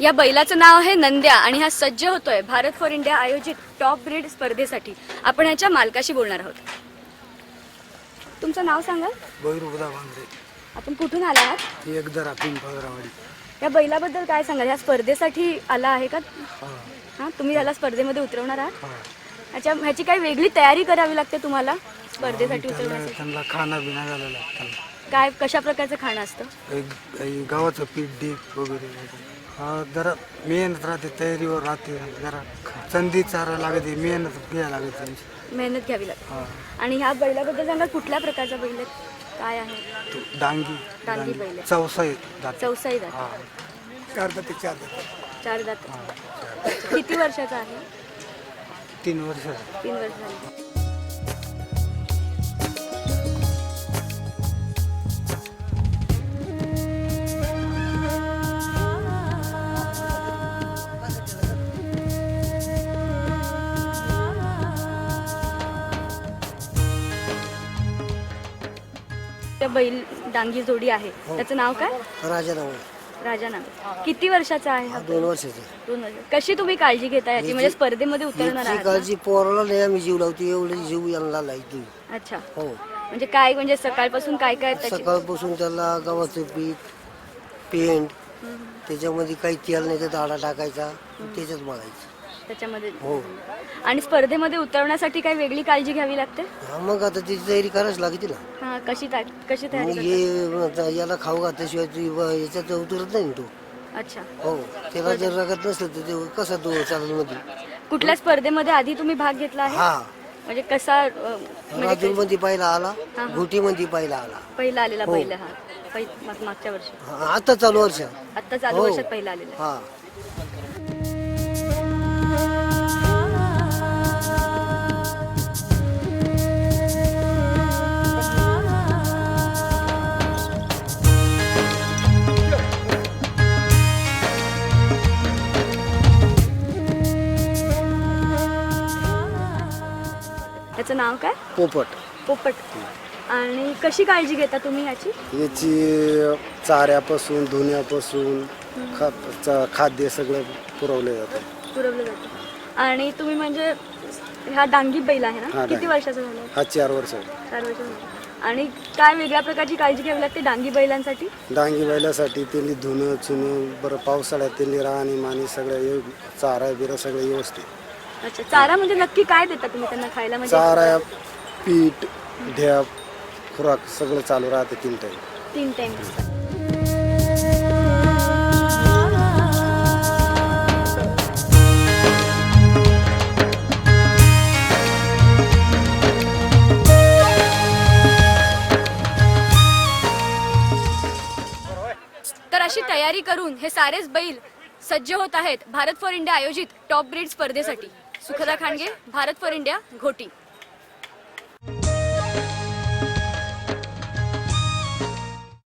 या बैलाचं नाव आहे नंद्या आणि हा सज्ज होतोय भारत फॉर इंडिया आयोजित टॉप ब्रीड स्पर्धेसाठी. आपण ह्याच्या मालकाशी बोलणार आहोत. तुमचं नाव सांगा. भैरुबदा भांगरे. आपण कुठून आला आहात या बैलाबद्दल काय सांगाल? या स्पर्धेसाठी आला आहे का? हा. हां तुम्ही याला स्पर्धेमध्ये उतरवणार आहात? हा. ह्याच्या ह्याची काही वेगळी तयारी करावी लागते तुम्हाला? स्पर्धेसाठी त्यांना उतरवण्यासाठी त्यांना खाना बिना घालायला लागतं. काय कशा प्रकारचं खाणं असतं? एक काही गव्हाचं पीठ डीप वगैरे. हा जरा मेहनत राहते तयारीवर राहते. जरा संधी चारा लागते मेहनत घ्यायला लागते त्यांची. मेहनत घ्यावी लागते. हा. आणि ह्या बैलाबद्दल सांगा कुठल्या प्रकारचा बैल काय आहे? तो डांगी. डांगी बैल आहे. चौसा जाते चौसाई दात. हा. चार जाते चार जाते चार दात. किती वर्षाचा आहे? तीन वर्ष तीन वर्ष झाली. त्या बैल डांगी जोडी आहे. त्याचं नाव काय? राजा नाव राजा नाव किती वर्षाचा आहे हा? दोन वर्षाचे. दोन वर्ष. कशी तुम्ही काळजी घेता याची? म्हणजे स्पर्धेमध्ये उतरणार आहात ना? काळजी पोराला नाही आम्ही जीव लावतो एवढे जीव यांना लावतो अच्छा. हो. म्हणजे काय म्हणजे सकाळपासून काय काय त्याची सकाळपासून त्याला गव्हाचं पीठ पेंट त्याच्यामध्ये काही तेल नाही तर दाडा टाकायचा त्याच्यात मळायचं. त्याच्यामध्ये. हो. आणि स्पर्धेमध्ये उतरवण्यासाठी काय वेगळी काळजी घ्यावी लागते? हा मग आता त्याची तयारी करायच लागते ना. हा कशी ता- कशी तयारी मग करता? हे आता याला खाऊ घातल्याशिवाय ती ब- याच्यात उतरत नाही ना तो. अच्छा. हो त्याला जर रगत नसलं तर ते कसा तो चालत मध्ये कुठल्या स्पर्धेमध्ये आधी तुम्ही भाग घेतला आहे? हा. म्हणजे कसा अ, म्हणजे राजूरमध्ये पाहिला आला हा. घोटी मध्ये पाहिला आला. पहिला आलेला हो. बैल हा. पहि- माग- मागच्या वर्षी. हा, आता चालू वर्ष. आता चालू हो. वर्षात पहिला आलेला. हा. त्याचं नाव काय? पोपट. पोपट. आणि कशी काळजी घेता तुम्ही ह्याची याची चाऱ्यापासून धुण्यापासून खा चा- खाद्य सगळं पुरवलं जातं. पुरवलं जातं. आणि तुम्ही म्हणजे हा डांगी बैल आहे हा, ना किती डांगी. वर्षाचा झाला? हा चार वर्ष चार वर्ष. आणि काय वेगळ्या प्रकारची काळजी घ्यावी लागते डांगी बैलांसाठी? डांगी बैलासाठी त्यांनी धुणं चुणं बरं पावसाळ्यात त्यांनी राहणी मानी सगळं चारा बिरा सगळं व्यवस्थित. अच्छा चारा म्हणजे नक्की काय देता तुम्ही त्यांना खायला? म्हणजे चारा पीठ ढ्याप खुराक सगळं चालू राहते तीन टाईम तीन टाइम तर अशी तयारी करून हे सारेच बैल सज्ज होत आहेत. भारत फॉर इंडिया आयोजित टॉप ब्रीड स्पर्धेसाठी. Sukhada Khandge Bharat for India Ghoti.